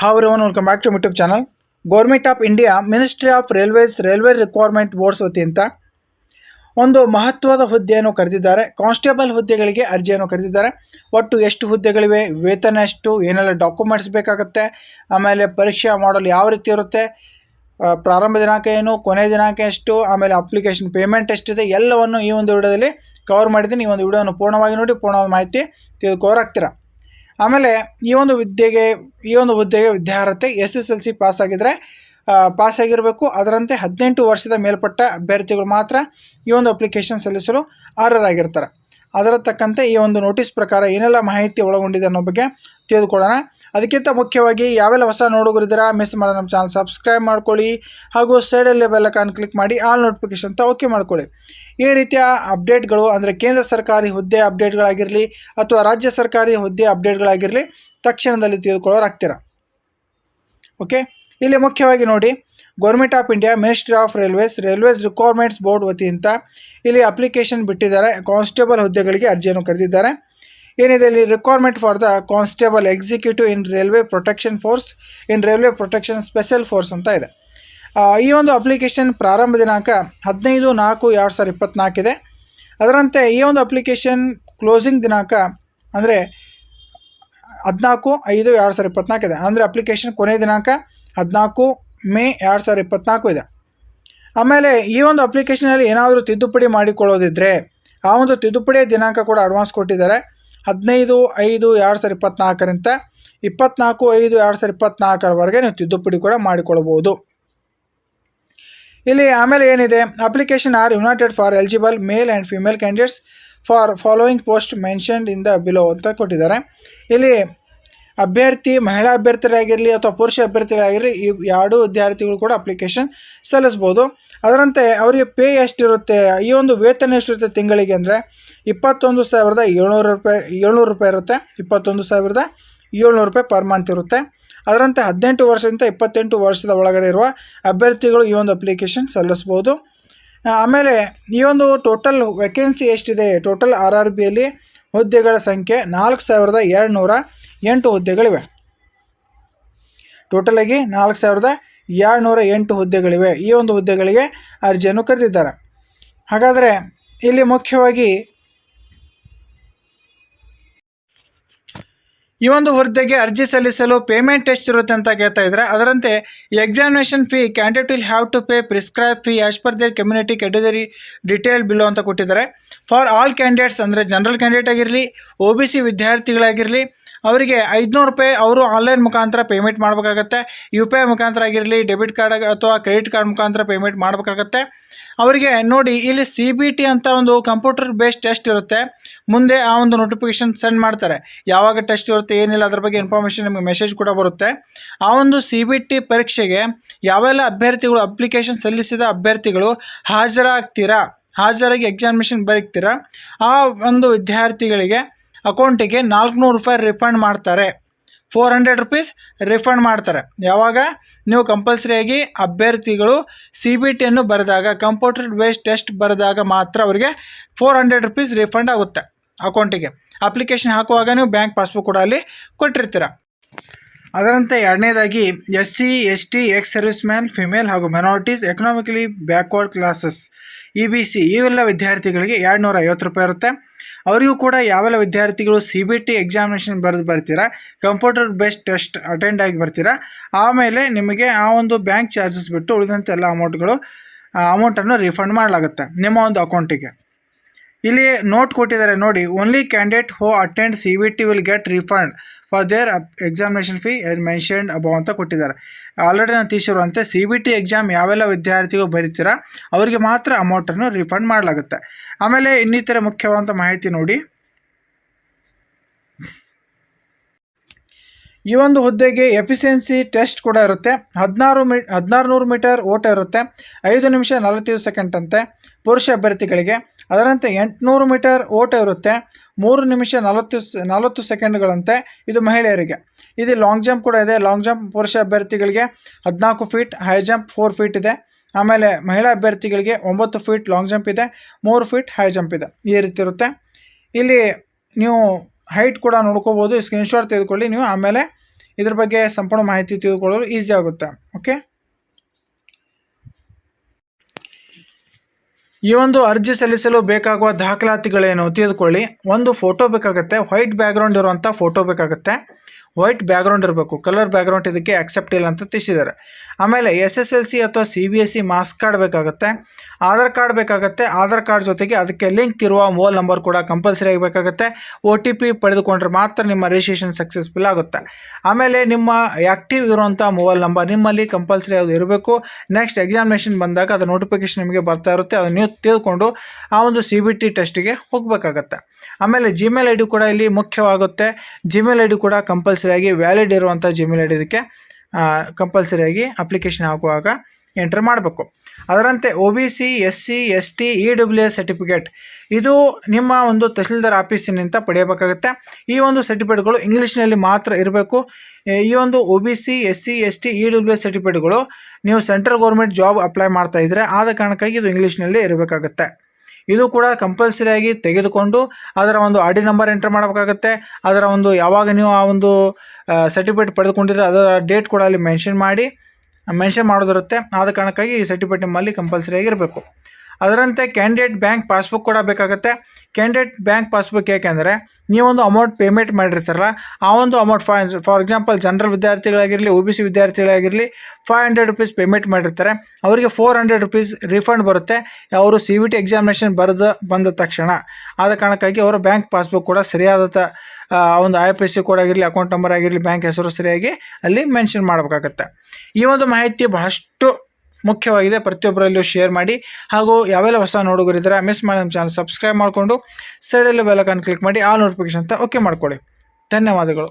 How everyone, welcome back to my YouTube channel. Of India ministry of railways railway requirement boards ವತಿಯಿಂದ ಒಂದು ಮಹತ್ವದ ಹುದ್ದೆಯನ್ನು ಕರೆದಿದ್ದಾರೆ. Constable ಹುದ್ದೆಗಳಿಗೆ ಅರ್ಜಿಯನ್ನು ಕರೆದಿದ್ದಾರೆ. ಒಟ್ಟು ಎಷ್ಟು ಹುದ್ದೆಗಳಿವೆ? ವೇತನ ಎಷ್ಟು? ಏನೆಲ್ಲ ಡಾಕ್ಯುಮೆಂಟ್ಸ್ ಬೇಕಾಗುತ್ತೆ? ಆಮೇಲೆ ಪರೀಕ್ಷೆ ಮಾಡಲು ಯಾವ ರೀತಿ ಇರುತ್ತೆ? ಪ್ರಾರಂಭ ದಿನಾಂಕ ಏನು? ಕೊನೆ ದಿನಾಂಕ ಎಷ್ಟು? ಆಮೇಲೆ ಅಪ್ಲಿಕೇಶನ್ ಪೇಮೆಂಟ್ ಎಷ್ಟಿದೆ? ಎಲ್ಲವನ್ನು ಈ ಒಂದು ವಿಡಿಯೋದಲ್ಲಿ ಕವರ್ ಮಾಡಿದ್ದೀನಿ. ಈ ಒಂದು ವಿಡಿಯೋವನ್ನು ಪೂರ್ಣವಾಗಿ ನೋಡಿ ಪೂರ್ಣವಾದ ಮಾಹಿತಿ ತಿಳ್ಕೋರಾಗ್ತೀರಾ ಆಮೇಲೆ ಈ ಒಂದು ವಿದ್ಯೆಗೆ ಈ ಒಂದು ಹುದ್ದೆಗೆ ವಿದ್ಯಾರ್ಹತೆ S S L C pass ಆಗಿದ್ರೆ ಪಾಸ್ ಆಗಿರಬೇಕು ಅದರಂತೆ ಹದಿನೆಂಟು ವರ್ಷದ ಮೇಲ್ಪಟ್ಟ ಅಭ್ಯರ್ಥಿಗಳು ಮಾತ್ರ ಈ ಒಂದು ಅಪ್ಲಿಕೇಶನ್ ಸಲ್ಲಿಸಲು ಅರ್ಹರಾಗಿರ್ತಾರೆ. ಅದರ ತಕ್ಕಂತೆ ಈ ಒಂದು ನೋಟಿಸ್ ಪ್ರಕಾರ ಏನೆಲ್ಲ ಮಾಹಿತಿ ಒಳಗೊಂಡಿದೆ ಅನ್ನೋ ಬಗ್ಗೆ ತಿಳಿದುಕೊಳ್ಳೋಣ. ಅದಕ್ಕಿಂತ ಮುಖ್ಯವಾಗಿ ಯಾವೆಲ್ಲ ಹೊಸ ನೋಡೋಗಿದ್ದೀರಾ ಮಿಸ್ ಮಾಡೋ ನಮ್ಮ ಚಾನಲ್ ಸಬ್ಸ್ಕ್ರೈಬ್ ಮಾಡ್ಕೊಳ್ಳಿ. ಹಾಗೂ ಸೈಡಲ್ಲಿ ಬೆಲ್ಲಕಾನ್ ಕ್ಲಿಕ್ ಮಾಡಿ ಆಲ್ ನೋಟಿಫಿಕೇಶನ್ ಅಂತ ಓಕೆ ಮಾಡ್ಕೊಳ್ಳಿ. ಈ ರೀತಿಯ ಅಪ್ಡೇಟ್ಗಳು ಅಂದರೆ ಕೇಂದ್ರ ಸರ್ಕಾರಿ ಹುದ್ದೆ ಅಪ್ಡೇಟ್ಗಳಾಗಿರಲಿ ಅಥವಾ ರಾಜ್ಯ ಸರ್ಕಾರಿ ಹುದ್ದೆ ಅಪ್ಡೇಟ್ಗಳಾಗಿರಲಿ ತಕ್ಷಣದಲ್ಲಿ ತಿಳಿದುಕೊಳ್ಳೋರಾಗ್ತೀರ ಓಕೆ ಇಲ್ಲಿ ಮುಖ್ಯವಾಗಿ ನೋಡಿ government of India ministry of railways railways requirements board ವತಿಯಿಂದ ಇಲ್ಲಿ ಅಪ್ಲಿಕೇಶನ್ ಬಿಟ್ಟಿದ್ದಾರೆ. ಕಾನ್ಸ್ಟೇಬಲ್ ಹುದ್ದೆಗಳಿಗೆ ಅರ್ಜಿಯನ್ನು ಕರೆದಿದ್ದಾರೆ. ಏನಿದೆ ಇಲ್ಲಿ requirement for the constable executive in railway protection force in railway protection special force ಅಂತ ಇದೆ. ಈ ಒಂದು ಅಪ್ಲಿಕೇಶನ್ ಪ್ರಾರಂಭ ದಿನಾಂಕ ಹದಿನೈದು ನಾಲ್ಕು ಎರಡು ಸಾವಿರದ ಇಪ್ಪತ್ತ್ನಾಲ್ಕಿದೆ ಅದರಂತೆ ಈ ಒಂದು ಅಪ್ಲಿಕೇಶನ್ ಕ್ಲೋಸಿಂಗ್ ದಿನಾಂಕ ಅಂದರೆ ಹದಿನಾಲ್ಕು ಐದು ಎರಡು ಸಾವಿರದ ಇಪ್ಪತ್ನಾಲ್ಕು ಇದೆ. ಅಂದರೆ ಅಪ್ಲಿಕೇಶನ್ ಕೊನೆ ದಿನಾಂಕ ಹದಿನಾಲ್ಕು ಮೇ ಎರಡು ಸಾವಿರದ ಇಪ್ಪತ್ನಾಲ್ಕು ಇದೆ. ಆಮೇಲೆ ಈ ಒಂದು ಅಪ್ಲಿಕೇಶನಲ್ಲಿ ಏನಾದರೂ ತಿದ್ದುಪಡಿ ಮಾಡಿಕೊಳ್ಳೋದಿದ್ದರೆ ಆ ಒಂದು ತಿದ್ದುಪಡಿಯ ದಿನಾಂಕ ಕೂಡ ಅಡ್ವಾನ್ಸ್ ಕೊಟ್ಟಿದ್ದಾರೆ. ಹದಿನೈದು, ಐದು, ಎರಡು ಸಾವಿರದ ಇಪ್ಪತ್ನಾಲ್ಕರಿಂದ ಇಪ್ಪತ್ನಾಲ್ಕು, ಐದು, ಎರಡು ಸಾವಿರದ ಇಪ್ಪತ್ನಾಲ್ಕರವರೆಗೆ ನೀವು ತಿದ್ದುಪಡಿ ಕೂಡ ಮಾಡಿಕೊಳ್ಳಬಹುದು. ಇಲ್ಲಿ ಆಮೇಲೆ ಏನಿದೆ? Application are united for eligible male and female candidates for following post mentioned in the below ಅಂತ ಕೊಟ್ಟಿದ್ದಾರೆ. ಇಲ್ಲಿ ಅಭ್ಯರ್ಥಿ, ಮಹಿಳಾ ಅಭ್ಯರ್ಥಿಗಳಾಗಿರಲಿ ಅಥವಾ ಪುರುಷ ಅಭ್ಯರ್ಥಿಗಳಾಗಿರಲಿ ಈ ಎರಡೂ ವಿದ್ಯಾರ್ಥಿಗಳು ಕೂಡ ಅಪ್ಲಿಕೇಶನ್ ಸಲ್ಲಿಸ್ಬೋದು ಅದರಂತೆ ಅವರಿಗೆ ಪೇ ಎಷ್ಟಿರುತ್ತೆ? ಈ ಒಂದು ವೇತನ ಎಷ್ಟಿರುತ್ತೆ ತಿಂಗಳಿಗೆ ಅಂದರೆ ಇಪ್ಪತ್ತೊಂದು ಸಾವಿರದ ಏಳ್ನೂರು ರೂಪಾಯಿ ಏಳ್ನೂರು ರೂಪಾಯಿ ಇರುತ್ತೆ, ಇಪ್ಪತ್ತೊಂದು ಸಾವಿರದ ಏಳ್ನೂರು ರೂಪಾಯಿ ಪರ್ ಮಂತ್ ಇರುತ್ತೆ. ಅದರಂತೆ ಹದಿನೆಂಟು ವರ್ಷದಿಂದ ಇಪ್ಪತ್ತೆಂಟು ವರ್ಷದ ಒಳಗಡೆ ಇರುವ ಅಭ್ಯರ್ಥಿಗಳು ಈ ಒಂದು ಅಪ್ಲಿಕೇಶನ್ ಸಲ್ಲಿಸ್ಬೋದು ಆಮೇಲೆ ಈ ಒಂದು ಟೋಟಲ್ ವೇಕೆನ್ಸಿ ಎಷ್ಟಿದೆ? ಟೋಟಲ್ ಆರ್ ಆರ್ ಬಿಯಲ್ಲಿ ಹುದ್ದೆಗಳ ಸಂಖ್ಯೆ ನಾಲ್ಕು ಸಾವಿರದ ಎರಡು ನೂರ ಎಂಟು ಹುದ್ದೆಗಳಿವೆ. ಟೋಟಲಾಗಿ ನಾಲ್ಕು ಸಾವಿರದ ಎರಡು ನೂರ ಎಂಟು ಹುದ್ದೆಗಳಿವೆ. ಈ ಒಂದು ಹುದ್ದೆಗಳಿಗೆ ಅರ್ಜಿಯನ್ನು ಕರೆದಿದ್ದಾರೆ. ಹಾಗಾದರೆ ಇಲ್ಲಿ ಮುಖ್ಯವಾಗಿ ಈ ಒಂದು ಹುದ್ದೆಗೆ ಅರ್ಜಿ ಸಲ್ಲಿಸಲು ಪೇಮೆಂಟ್ ಎಷ್ಟಿರುತ್ತೆ ಅಂತ ಕೇಳ್ತಾ ಇದ್ದಾರೆ ಅದರಂತೆ examination fee candidate will have to pay prescribe fee as per their community category detail below ಅಂತ ಕೊಟ್ಟಿದ್ದಾರೆ. ಫಾರ್ ಆಲ್ ಕ್ಯಾಂಡಿಡೇಟ್ಸ್ ಅಂದರೆ ಜನರಲ್ ಕ್ಯಾಂಡಿಡೇಟ್ ಆಗಿರಲಿ ಒ ಬಿ ಸಿ ವಿದ್ಯಾರ್ಥಿಗಳಾಗಿರಲಿ ಅವರಿಗೆ ಐದುನೂರು ರೂಪಾಯಿ ಅವರು ಆನ್ಲೈನ್ ಮುಖಾಂತರ ಪೇಮೆಂಟ್ ಮಾಡಬೇಕಾಗತ್ತೆ. ಯು ಪಿ ಐ ಮುಖಾಂತರ ಆಗಿರಲಿ, ಡೆಬಿಟ್ ಕಾರ್ಡ್ ಅಥವಾ ಕ್ರೆಡಿಟ್ ಕಾರ್ಡ್ ಮುಖಾಂತರ ಪೇಮೆಂಟ್ ಮಾಡಬೇಕಾಗತ್ತೆ. ಅವರಿಗೆ ನೋಡಿ, ಇಲ್ಲಿ ಸಿ ಬಿ ಟಿ ಅಂತ ಒಂದು ಕಂಪ್ಯೂಟರ್ ಬೇಸ್ಡ್ ಟೆಸ್ಟ್ ಇರುತ್ತೆ. ಮುಂದೆ ಆ ಒಂದು ನೋಟಿಫಿಕೇಶನ್ ಸೆಂಡ್ ಮಾಡ್ತಾರೆ. ಯಾವಾಗ ಟೆಸ್ಟ್ ಇರುತ್ತೆ, ಏನಿಲ್ಲ, ಅದ್ರ ಬಗ್ಗೆ ಇನ್ಫಾರ್ಮೇಷನ್ ನಿಮಗೆ ಮೆಸೇಜ್ ಕೂಡ ಬರುತ್ತೆ. ಆ ಒಂದು ಸಿ ಬಿ ಟಿ ಪರೀಕ್ಷೆಗೆ ಯಾವೆಲ್ಲ ಅಭ್ಯರ್ಥಿಗಳು, ಅಪ್ಲಿಕೇಶನ್ ಸಲ್ಲಿಸಿದ ಅಭ್ಯರ್ಥಿಗಳು ಹಾಜರಾಗ್ತೀರಾ? ಹಾಜರಾಗಿ ಎಕ್ಸಾಮಿನೇಷನ್ ಬರೀತೀರಾ ಆ ಒಂದು ವಿದ್ಯಾರ್ಥಿಗಳಿಗೆ ಅಕೌಂಟಿಗೆ ನಾಲ್ಕುನೂರು ರೂಪಾಯಿ ರಿಫಂಡ್ ಮಾಡ್ತಾರೆ. ಫೋರ್ ಹಂಡ್ರೆಡ್ ರುಪೀಸ್ ರಿಫಂಡ್ ಮಾಡ್ತಾರೆ. ಯಾವಾಗ? ನೀವು ಕಂಪಲ್ಸರಿಯಾಗಿ ಅಭ್ಯರ್ಥಿಗಳು ಸಿ ಬಿ ಟಿಯನ್ನು ಬರೆದಾಗ ಕಂಪ್ಯೂಟರ್ ಬೇಸ್ಡ್ ಟೆಸ್ಟ್ ಬರೆದಾಗ ಮಾತ್ರ ಅವರಿಗೆ ಫೋರ್ ಹಂಡ್ರೆಡ್ ರುಪೀಸ್ ರಿಫಂಡ್ ಆಗುತ್ತೆ ಅಕೌಂಟಿಗೆ. ಅಪ್ಲಿಕೇಶನ್ ಹಾಕುವಾಗ ನೀವು ಬ್ಯಾಂಕ್ ಪಾಸ್ಬುಕ್ ಕೂಡ ಅಲ್ಲಿ ಕೊಟ್ಟಿರ್ತೀರ. ಅದರಂತೆ ಎರಡನೇದಾಗಿ S C S T ex service man female ಹಾಗೂ minorities economically backward classes E B C ಇವೆಲ್ಲ ವಿದ್ಯಾರ್ಥಿಗಳಿಗೆ ಎರಡು ನೂರ ಐವತ್ತು ರೂಪಾಯಿ ಇರುತ್ತೆ. ಅವರಿಗೂ ಕೂಡ ಯಾವೆಲ್ಲ ವಿದ್ಯಾರ್ಥಿಗಳು ಸಿ ಬಿ ಟಿ ಎಕ್ಸಾಮಿನೇಷನ್ ಬರೆದು ಬರ್ತೀರಾ ಕಂಪ್ಯೂಟರ್ ಬೇಸ್ಡ್ ಟೆಸ್ಟ್ ಅಟೆಂಡ್ ಆಗಿ ಬರ್ತೀರಾ, ಆಮೇಲೆ ನಿಮಗೆ ಆ ಒಂದು ಬ್ಯಾಂಕ್ ಚಾರ್ಜಸ್ ಬಿಟ್ಟು ಉಳಿದಂಥ ಎಲ್ಲ ಅಮೌಂಟ್ಗಳು ಅಮೌಂಟನ್ನು ರಿಫಂಡ್ ಮಾಡಲಾಗುತ್ತೆ ನಿಮ್ಮ ಒಂದು ಅಕೌಂಟಿಗೆ ಇಲ್ಲಿ ನೋಟ್ ಕೊಟ್ಟಿದ್ದಾರೆ ನೋಡಿ only candidate who attend C V T will get refund for their examination fee mentioned above ಅಂತ ಕೊಟ್ಟಿದ್ದಾರೆ. ಆಲ್ರೆಡಿ ನಾನು ತಿಳಿಸಿರುವಂತೆ ಸಿ ಬಿ ಟಿ ಎಕ್ಸಾಮ್ ಯಾವೆಲ್ಲ ವಿದ್ಯಾರ್ಥಿಗಳು ಬರೀತೀರ, ಅವರಿಗೆ ಮಾತ್ರ ಅಮೌಂಟನ್ನು ರಿಫಂಡ್ ಮಾಡಲಾಗುತ್ತೆ. ಆಮೇಲೆ ಇನ್ನಿತರ ಮುಖ್ಯವಾದಂಥ ಮಾಹಿತಿ ನೋಡಿ. ಈ ಒಂದು ಹುದ್ದೆಗೆ ಎಫಿಷಿಯನ್ಸಿ ಟೆಸ್ಟ್ ಕೂಡ ಇರುತ್ತೆ. ಹದಿನಾರು ಮೀ ಹದಿನಾರು ನೂರು ಮೀಟರ್ ಓಟ ಇರುತ್ತೆ. ಐದು ನಿಮಿಷ ನಲವತ್ತೈದು ಸೆಕೆಂಡ್ ಅಂತೆ. ಪುರುಷ ಅಭ್ಯರ್ಥಿಗಳಿಗೆ ಅದರಂತೆ ಎಂಟುನೂರು ಮೀಟರ್ ಓಟ ಇರುತ್ತೆ, ಮೂರು ನಿಮಿಷ ನಲವತ್ತು ನಲವತ್ತು ಸೆಕೆಂಡ್ಗಳಂತೆ ಇದು ಮಹಿಳೆಯರಿಗೆ. ಇದು ಲಾಂಗ್ ಜಂಪ್ ಕೂಡ ಇದೆ, ಲಾಂಗ್ ಜಂಪ್ ಪುರುಷ ಅಭ್ಯರ್ಥಿಗಳಿಗೆ ಹದಿನಾಲ್ಕು feet, high jump four feet ಇದೆ. ಆಮೇಲೆ ಮಹಿಳಾ ಅಭ್ಯರ್ಥಿಗಳಿಗೆ ಒಂಬತ್ತು ಫೀಟ್ ಲಾಂಗ್ ಜಂಪ್ ಇದೆ, ಮೂರು ಫೀಟ್ ಹೈ ಜಂಪ್ ಇದೆ. ಈ ರೀತಿ ಇರುತ್ತೆ. ಇಲ್ಲಿ ನೀವು ಹೈಟ್ ಕೂಡ ನೋಡ್ಕೋಬೋದು, ಸ್ಕ್ರೀನ್ಶಾಟ್ ತೆಗೆದುಕೊಳ್ಳಿ ನೀವು, ಆಮೇಲೆ ಇದ್ರ ಬಗ್ಗೆ ಸಂಪೂರ್ಣ ಮಾಹಿತಿ ತಿಳ್ಕೊಳ್ಳೋದು ಈಸಿ ಆಗುತ್ತೆ. ಓಕೆ? ಈ ಒಂದು ಅರ್ಜಿ ಸಲ್ಲಿಸಲು ಬೇಕಾಗುವ ದಾಖಲಾತಿಗಳೇನು ತಿಳಿದುಕೊಳ್ಳಿ. ಒಂದು ಫೋಟೋ ಬೇಕಾಗುತ್ತೆ ವೈಟ್ ಬ್ಯಾಕ್ಗ್ರೌಂಡ್ ಇರುವಂಥ ಫೋಟೋ ಬೇಕಾಗುತ್ತೆ. ವೈಟ್ ಬ್ಯಾಕ್ಗ್ರೌಂಡ್ ಇರಬೇಕು, ಕಲರ್ ಬ್ಯಾಕ್ಗ್ರೌಂಡ್ ಇದಕ್ಕೆ ಆಕ್ಸೆಪ್ಟ್ ಇಲ್ಲ ಅಂತ ತಿಳಿಸಿದ್ದಾರೆ. ಆಮೇಲೆ ಎಸ್ ಎಸ್ ಎಲ್ ಸಿ ಅಥವಾ C B S C marks card ಬೇಕಾಗುತ್ತೆ. ಆಧಾರ್ ಕಾರ್ಡ್ ಬೇಕಾಗುತ್ತೆ. ಆಧಾರ್ ಕಾರ್ಡ್ ಜೊತೆಗೆ ಅದಕ್ಕೆ ಲಿಂಕ್ ಇರುವ ಮೊಬೈಲ್ ನಂಬರ್ ಕೂಡ ಕಂಪಲ್ಸರಿ ಆಗಬೇಕಾಗುತ್ತೆ ಒ ಟಿ ಪಿ ಪಡೆದುಕೊಂಡ್ರೆ ಮಾತ್ರ ನಿಮ್ಮ ರಿಜಿಸ್ಟ್ರೇಷನ್ ಸಕ್ಸಸ್ಫುಲ್ ಆಗುತ್ತೆ. ಆಮೇಲೆ ನಿಮ್ಮ ಆ್ಯಕ್ಟಿವ್ ಇರುವಂಥ ಮೊಬೈಲ್ ನಂಬರ್ ನಿಮ್ಮಲ್ಲಿ ಕಂಪಲ್ಸರಿ ಅದು ಇರಬೇಕು. ನೆಕ್ಸ್ಟ್ ಎಕ್ಸಾಮಿನೇಷನ್ ಬಂದಾಗ ಅದು ನೋಟಿಫಿಕೇಶನ್ ನಿಮಗೆ ಬರ್ತಾ ಇರುತ್ತೆ. ಅದನ್ನು ನೀವು ತಿಳ್ಕೊಂಡು ಆ ಒಂದು ಸಿ ಬಿ ಟಿ ಟೆಸ್ಟಿಗೆ ಹೋಗಬೇಕಾಗತ್ತೆ. ಆಮೇಲೆ ಜಿಮೇಲ್ ಐ ಡಿ ಕೂಡ ಇಲ್ಲಿ ಮುಖ್ಯವಾಗುತ್ತೆ. ಜಿಮೇಲ್ ಐ ಡಿ ಕೂಡ ಕಂಪಲ್ಸರಿಯಾಗಿ ವ್ಯಾಲಿಡ್ ಇರುವಂಥ ಜಿಮೇಲ್ ಐ ಡಿದಕ್ಕೆ ಕಂಪಲ್ಸರಿಯಾಗಿ ಅಪ್ಲಿಕೇಶನ್ ಹಾಕುವಾಗ ಎಂಟರ್ ಮಾಡಬೇಕು. ಅದರಂತೆ O B C S C S T E W S certificate ಇದು ನಿಮ್ಮ ಒಂದು ತಹಸೀಲ್ದಾರ್ ಆಫೀಸಿನಿಂದ ಪಡೆಯಬೇಕಾಗುತ್ತೆ. ಈ ಒಂದು ಸರ್ಟಿಫಿಕೇಟ್ಗಳು ಇಂಗ್ಲೀಷ್ನಲ್ಲಿ ಮಾತ್ರ ಇರಬೇಕು. ಈ ಒಂದು O B C S C S T E W S ಸರ್ಟಿಫಿಕೇಟ್ಗಳು ನೀವು ಸೆಂಟ್ರಲ್ ಗೌರ್ಮೆಂಟ್ ಜಾಬ್ ಅಪ್ಲೈ ಮಾಡ್ತಾ ಇದ್ದರೆ ಆದ ಕಾರಣಕ್ಕಾಗಿ ಇದು ಇಂಗ್ಲೀಷ್ನಲ್ಲಿ ಇರಬೇಕಾಗುತ್ತೆ. ಇದು ಕೂಡ ಕಂಪಲ್ಸರಿಯಾಗಿ ತೆಗೆದುಕೊಂಡು ಅದರ ಒಂದು ಆರ್ ಡಿ ನಂಬರ್ ಎಂಟರ್ ಮಾಡಬೇಕಾಗತ್ತೆ. ಅದರ ಒಂದು ಯಾವಾಗ ನೀವು ಆ ಒಂದು ಸರ್ಟಿಫಿಕೇಟ್ ಪಡೆದುಕೊಂಡಿದ್ರೆ ಅದರ ಡೇಟ್ ಕೂಡ ಅಲ್ಲಿ ಮೆನ್ಷನ್ ಮಾಡಿ ಮೆನ್ಷನ್ ಮಾಡೋದಿರುತ್ತೆ. ಆದ ಕಾರಣಕ್ಕಾಗಿ ಈ ಸರ್ಟಿಫಿಕೇಟ್ ನಿಮ್ಮಲ್ಲಿ ಕಂಪಲ್ಸರಿಯಾಗಿ ಇರಬೇಕು. ಅದರಂತೆ ಕ್ಯಾಂಡಿಡೇಟ್ ಬ್ಯಾಂಕ್ ಪಾಸ್ಬುಕ್ ಕೂಡ ಬೇಕಾಗುತ್ತೆ. ಕ್ಯಾಂಡಿಡೇಟ್ ಬ್ಯಾಂಕ್ ಪಾಸ್ಬುಕ್ ಏಕೆಂದರೆ ನೀವೊಂದು ಅಮೌಂಟ್ ಪೇಮೆಂಟ್ ಮಾಡಿರ್ತಾರಲ್ಲ, ಆ ಒಂದು ಅಮೌಂಟ್ ಫೈ ಫಾರ್ ಎಕ್ಸಾಂಪಲ್ ಜನರಲ್ ವಿದ್ಯಾರ್ಥಿಗಳಾಗಿರಲಿ ಒ ಬಿ ಸಿ ವಿದ್ಯಾರ್ಥಿಗಳಾಗಿರಲಿ ಫೈವ್ ಹಂಡ್ರೆಡ್ ರುಪೀಸ್ ಪೇಮೆಂಟ್ ಮಾಡಿರ್ತಾರೆ. ಅವರಿಗೆ ಫೋರ್ ಹಂಡ್ರೆಡ್ ರುಪೀಸ್ ರಿಫಂಡ್ ಬರುತ್ತೆ. ಅವರು ಸಿ ವಿ ಟಿ ಎಕ್ಸಾಮಿನೇಷನ್ ಬರೆದು, ಬಂದ ತಕ್ಷಣ. ಆದ ಕಾರಣಕ್ಕಾಗಿ ಅವರ ಬ್ಯಾಂಕ್ ಪಾಸ್ಬುಕ್ ಕೂಡ ಸರಿಯಾದ ಒಂದು ಐ ಪಿ ಸಿ ಕೋಡ್ ಆಗಿರಲಿ ಅಕೌಂಟ್ ನಂಬರ್ ಆಗಿರಲಿ ಬ್ಯಾಂಕ್ ಹೆಸರು ಸರಿಯಾಗಿ ಅಲ್ಲಿ ಮೆನ್ಷನ್ ಮಾಡಬೇಕಾಗತ್ತೆ. ಈ ಒಂದು ಮಾಹಿತಿ ಬಹಳಷ್ಟು ಮುಖ್ಯವಾಗಿದೆ. ಪ್ರತಿಯೊಬ್ಬರಲ್ಲೂ ಶೇರ್ ಮಾಡಿ. ಹಾಗೂ ಯಾವೆಲ್ಲ ಹೊಸ ನೋಡುಗರಿದ್ದಾರೆ ಮಿಸ್ ಮಾಡಿ ನಮ್ಮ ಚಾನಲ್ ಸಬ್ಸ್ಕ್ರೈಬ್ ಮಾಡಿಕೊಂಡು ಸೈಡಲ್ಲಿ ಬೆಲಕನ್ನು ಕ್ಲಿಕ್ ಮಾಡಿ ಆ ನೋಟಿಫಿಕೇಶನ್ ಅಂತ ಓಕೆ ಮಾಡ್ಕೊಳ್ಳಿ. ಧನ್ಯವಾದಗಳು.